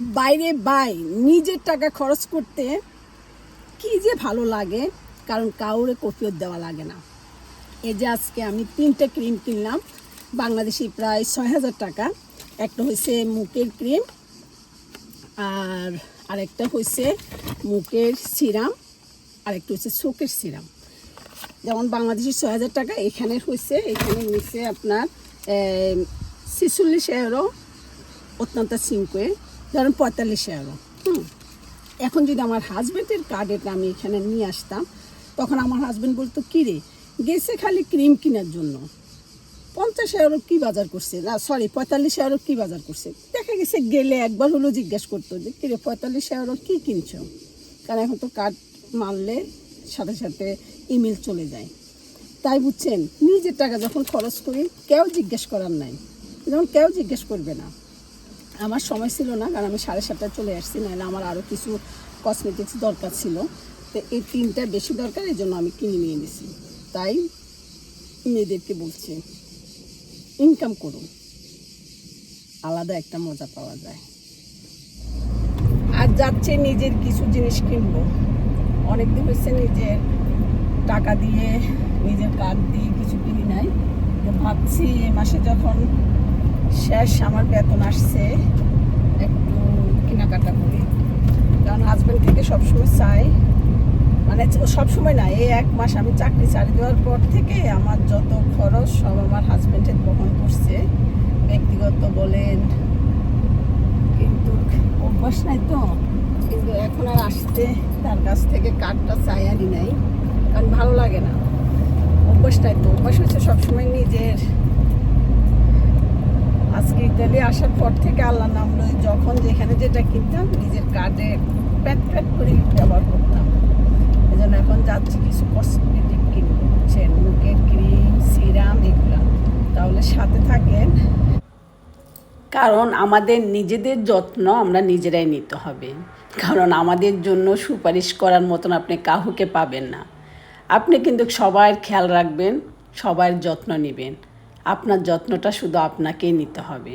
বাইরে বাই নিজের টাকা খরচ করতে কি যে ভালো লাগে, কারণ কাউরে কফিয়ত দেওয়া লাগে না। এই যে আজকে আমি তিনটে ক্রিম কিনলাম, বাংলাদেশি প্রায় ছয় হাজার টাকা। একটা হয়েছে মুখের ক্রিম, আর আরেকটা হয়েছে মুখের সিরাম, আরেকটা হচ্ছে চোখের সিরাম। যেমন বাংলাদেশি ছয় হাজার টাকা, এখানে হয়েছে এখানে নিচে আপনার ছিচল্লিশ এগারো অত্যন্ত সিঙ্কুয়ে ধরেন পঁয়তাল্লিশ এগারো হুম। এখন যদি আমার হাজব্যান্ডের কার্ডেটা আমি এখানে নিয়ে আসতাম, তখন আমার হাজব্যান্ড বলতো, কী রে, গেছে খালি ক্রিম কেনার জন্য। পঞ্চাশ এগারো কী বাজার করছে? না সরি পঁয়তাল্লিশ এগারো কী বাজার করছে? দেখা গেছে, গেলে একবার হলো জিজ্ঞেস করতো যে, কী রে, পঁয়তাল্লিশ এগারো কী কিনছো? কারণ এখন তো কার্ড মারলে সাথে সাথে ইমেল চলে যায়। তাই বুঝছেন, নিজের টাকা যখন খরচ করি, কেউ জিজ্ঞেস করার নাই। যেমন কেউ জিজ্ঞেস করবে না। আমার সময় ছিল না, কারণ আমি সাড়ে সাতটায় চলে আসছি, নাহলে আমার আরও কিছু কসমেটিক্স দরকার ছিল। তো এই তিনটা বেশি দরকার, এই জন্য আমি কিনে নিয়ে নিছি তাই মেয়েদেরকে বলছি ইনকাম করুন। আলাদা একটা মজা পাওয়া যায়। আর যাচ্ছে নিজের কিছু জিনিস কিনবো। অনেকদিন হচ্ছে নিজের টাকা দিয়ে, নিজের কার্ড দিয়ে কিছু কিনি নাই। তো ভাবছি এ মাসে যখন শেষ, আমার বেতন আসছে একটু কেনাকাটা করি। কারণ হাজব্যান্ড থেকে সবসময় চাই মানে সবসময় না, এই এক মাস আমি চাকরি ছাড়ি দেওয়ার পর থেকে আমার যত খরচ সব আমার হাজব্যান্ডের বহন করছে। ব্যক্তিগত বলেন, কিন্তু অভ্যাস নাই তো। কিন্তু এখন আর আসতে, তার কাছ থেকে কার্ডটা চাই আনি নাই। কারণ ভালো লাগে না। অভ্যাস নাই তো। অভ্যাস হচ্ছে সবসময় নিজের আজকে ইতালি আসার পর থেকে আল্লাহ নাম যখন যেখানে যেটা কিনতাম, নিজের কার্ডে প্যাট প্যাট করে ব্যবহার করতাম। এই জন্য এখন যাচ্ছি কিছু কসমেটিক কিনবো মুখের ক্রিম সিরাম এগুলো। তাহলে সাথে থাকেন। কারণ আমাদের নিজেদের যত্ন আমরা নিজেরাই নিতে হবে। কারণ আমাদের জন্য সুপারিশ করার মতন আপনি কাহুকে পাবেন না। আপনি কিন্তু সবার খেয়াল রাখবেন, সবার যত্ন নেবেন। আপনার যত্নটা শুধু আপনাকেই নিতে হবে।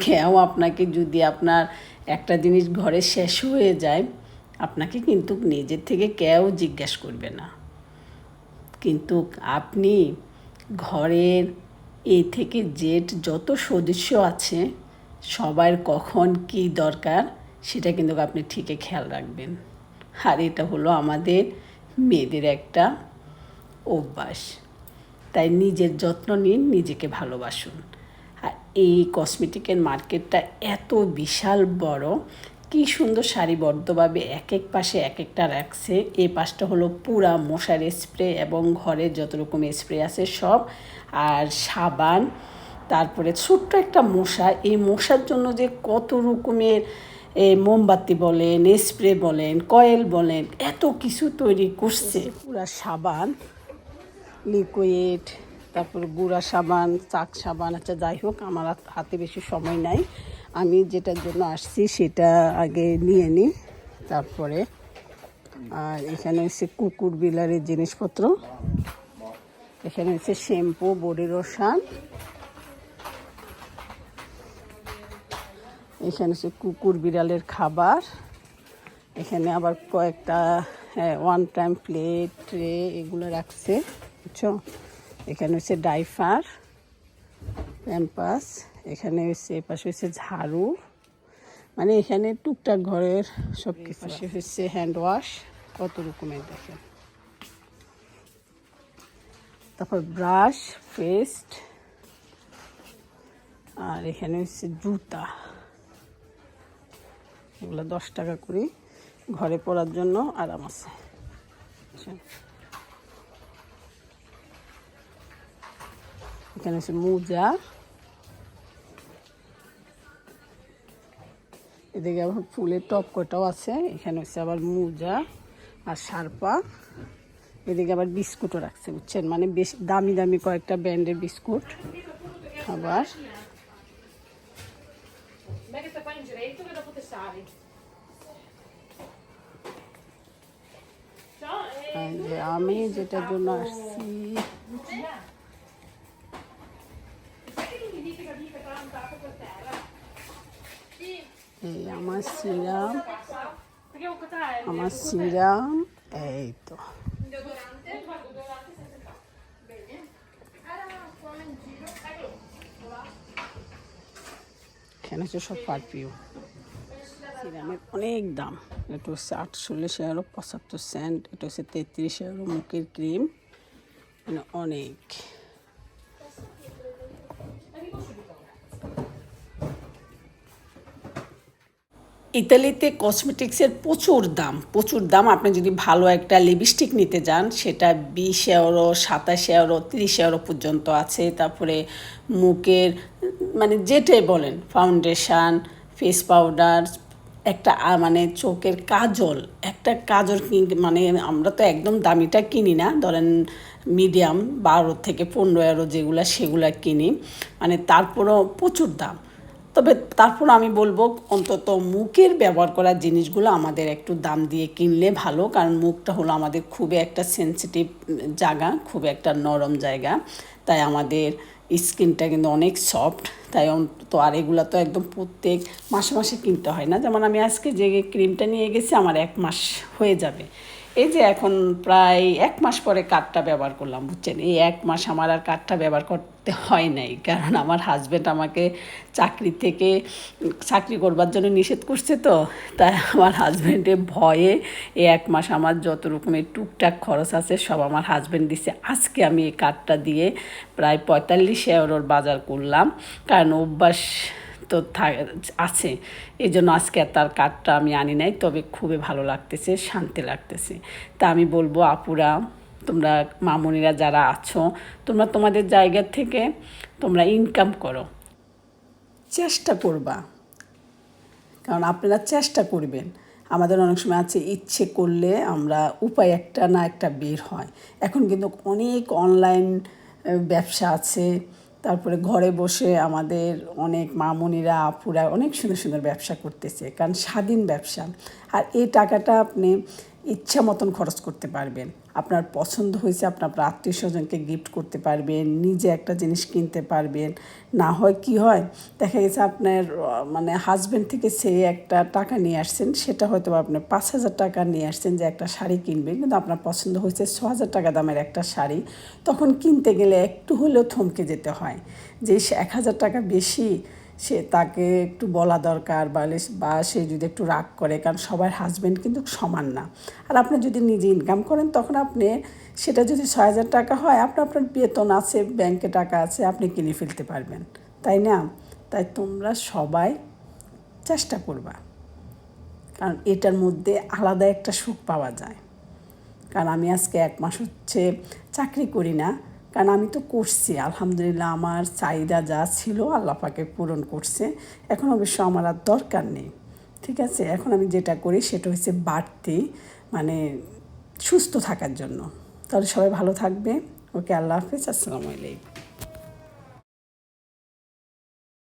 কেউ আপনাকে যদি আপনার একটা জিনিস ঘরে শেষ হয়ে যায়, আপনাকে কিন্তু নিজের থেকে কেউ জিজ্ঞেস করবে না। কিন্তু আপনি ঘরের এ থেকে জেড যত সদস্য আছে, সবার কখন কি দরকার, সেটা কিন্তু আপনি ঠিকই খেয়াল রাখবেন। আর এটা হলো আমাদের মেয়েদের একটা অভ্যাস। তাই নিজের যত্ন নিন, নিজেকে ভালোবাসুন। আর এই কসমেটিকের মার্কেটটা এত বিশাল বড়, কি সুন্দর সারিবদ্ধভাবে এক এক পাশে এক একটা রাখছে। এই পাশটা হলো পুরা মশার স্প্রে এবং ঘরের যত রকম স্প্রে আছে সব। আর সাবান, তারপরে ছোট্ট একটা মশা। এই মশার জন্য যে কত রকমের, এ মোমবাতি বলেন স্প্রে বলেন কয়েল বলেন, এত কিছু তৈরি করছে। পুরা সাবান লিকুইড তারপর গুঁড়া সাবান, চাক সাবান আচ্ছা যাই হোক, আমার হাত- বেশি সময় নাই। আমি যেটার জন্য আসছি সেটা আগে নিয়ে নিই। তারপরে, আর এখানে হচ্ছে কুকুর বিলারের জিনিসপত্র। এখানে হচ্ছে শ্যাম্পু, বডি রসান এখানে হচ্ছে কুকুর বিড়ালের খাবার। এখানে আবার কয়েকটা হ্যাঁ ওয়ান টাইম প্লেট ট্রে এগুলো রাখছে। বুঝছ? এখানে হচ্ছে ডাইফার প্যাম্পাস এখানে হচ্ছে এপাশে হচ্ছে ঝাড়ু মানে এখানে টুকটাক ঘরের সব কিছু পাশে হচ্ছে হ্যান্ড ওয়াশ কত রকমের দেখেন। তারপর ব্রাশ পেস্ট আর এখানে হচ্ছে জুতা। এগুলো দশ টাকা করে ঘরে পরার জন্য আরাম আছে। এখানে হচ্ছে মোজা। এদিকে আবার ফুলের টপ কটাও আছে, এখানে হচ্ছে আবার মোজা আর সারপা। এদিকে আবার বিস্কুটও রাখছে, বুঝছেন? মানে বেশ দামি দামি কয়েকটা ব্র্যান্ডের বিস্কুট আবার। আমি যেটার জন্য আসছি। এই আমার catare? আমার সিরাম, এই তো। এখানে সব পারফিউম। সিরামের অনেক দাম। এটা হচ্ছে আটচল্লিশ এগারো পঁচাত্তর সেন্ট এটা হচ্ছে তেত্রিশ এগারো মুখের ক্রিম মানে অনেক। ইতালিতে কসমেটিক্সের প্রচুর দাম প্রচুর দাম। আপনি যদি ভালো একটা লিপস্টিক নিতে যান, সেটা বিশ এওরো সাতাশ এওরো তিরিশ এওরো পর্যন্ত আছে। তারপরে মুখের মানে যেটাই বলেন ফাউন্ডেশন ফেস পাউডার একটা মানে চোখের কাজল, একটা কাজল মানে আমরা তো একদম দামিটা কিনি না। ধরেন মিডিয়াম বারো থেকে পনেরো এরো যেগুলো, সেগুলো কিনি। মানে তারপরও প্রচুর দাম। তবে তারপর আমি বলব, অন্তত মুখের ব্যবহার করা জিনিসগুলো আমাদের একটু দাম দিয়ে কিনলে ভালো, কারণ মুখটা হলো আমাদের খুবই একটা সেন্সিটিভ জায়গা খুব একটা নরম জায়গা। তাই আমাদের স্কিনটা কিন্তু অনেক সফট তাই অন্তত আর এগুলো তো একদম প্রত্যেক মাসে মাসে কিনতে হয় না। যেমন আমি আজকে যে ক্রিমটা নিয়ে গেছি, আমার এক মাস হয়ে যাবে। এই যে এখন প্রায় এক মাস পরে কার্ডটা ব্যবহার করলাম, বুঝছেন? এই এক মাস আমার আর কার্ডটা ব্যবহার করতে হয় নাই, কারণ আমার হাজব্যান্ড আমাকে চাকরি থেকে, চাকরি করবার জন্য নিষেধ করছে তো, তাই আমার হাজব্যান্ডের ভয়ে এই এক মাস আমার যত রকমের টুকটাক খরচ আছে সব আমার হাজব্যান্ড দিছে। আজকে আমি এই কার্ডটা দিয়ে প্রায় পঁয়তাল্লিশ এওরোর বাজার করলাম, কারণ অভ্যাস তো আছে। এই জন্য আজকে তার কার্ডটা আমি আনি নাই, তবে খুবই ভালো লাগতেছে, শান্তি লাগতেছে। তা আমি বলব, আপুরা, তোমরা মামুনিরা যারা আছো, তোমরা তোমাদের জায়গা থেকে তোমরা ইনকাম করো। চেষ্টা করবা। কারণ আপনারা চেষ্টা করবেন। আমাদের অনেক সময় আছে, ইচ্ছে করলে আমরা উপায় একটা না একটা বের হয়। এখন কিন্তু অনেক অনলাইন ব্যবসা আছে। তারপরে ঘরে বসে আমাদের অনেক মামুনিরা, আপুরা অনেক সুন্দর সুন্দর ব্যবসা করতেছে, কারণ স্বাধীন ব্যবসা। আর এই টাকাটা আপনি ইচ্ছা মতন খরচ করতে পারবেন। আপনার পছন্দ হয়েছে আপনি আপনার আত্মীয় স্বজনকে গিফট করতে পারবেন, নিজে একটা জিনিস কিনতে পারবেন। না হয় কি হয়, দেখা গেছে আপনার মানে হাজব্যান্ড থেকে সে একটা টাকা নিয়ে আসছেন, সেটা হয়তো আপনি পাঁচ হাজার টাকা নিয়ে আসছেন যে একটা শাড়ি কিনবেন, কিন্তু আপনার পছন্দ হয়েছে ছ হাজার টাকা দামের একটা শাড়ি, তখন কিনতে গেলে একটু হলেও থমকে যেতে হয়। যে এক হাজার টাকা বেশি সে তাকে একটু বলা দরকার বা সে যদি একটু রাগ করে, কারণ সবার হাজব্যান্ড কিন্তু সমান না। আর আপনি যদি নিজে ইনকাম করেন, তখন আপনি সেটা যদি ছয় হাজার টাকা হয়, আপনার আপনার বেতন আছে ব্যাংকে টাকা আছে, আপনি কিনে ফেলতে পারবেন। তাই না? তাই তোমরা সবাই চেষ্টা করবা। কারণ এটার মধ্যে আলাদা একটা সুখ পাওয়া যায়। কারণ আমি আজকে এক মাস হচ্ছে চাকরি করি না কারণ আমি তো করছি, আলহামদুলিল্লাহ আমার চাহিদা যা ছিল আল্লাহ পাকে পূরণ করছে। এখন অবশ্য আমার আর দরকার নেই, ঠিক আছে? এখন আমি যেটা করি সেটা হচ্ছে বাড়তি মানে সুস্থ থাকার জন্য। তাহলে সবাই ভালো থাকবে। ওকে, আল্লাহ হাফিজ, আসসালামু আলাইকুম।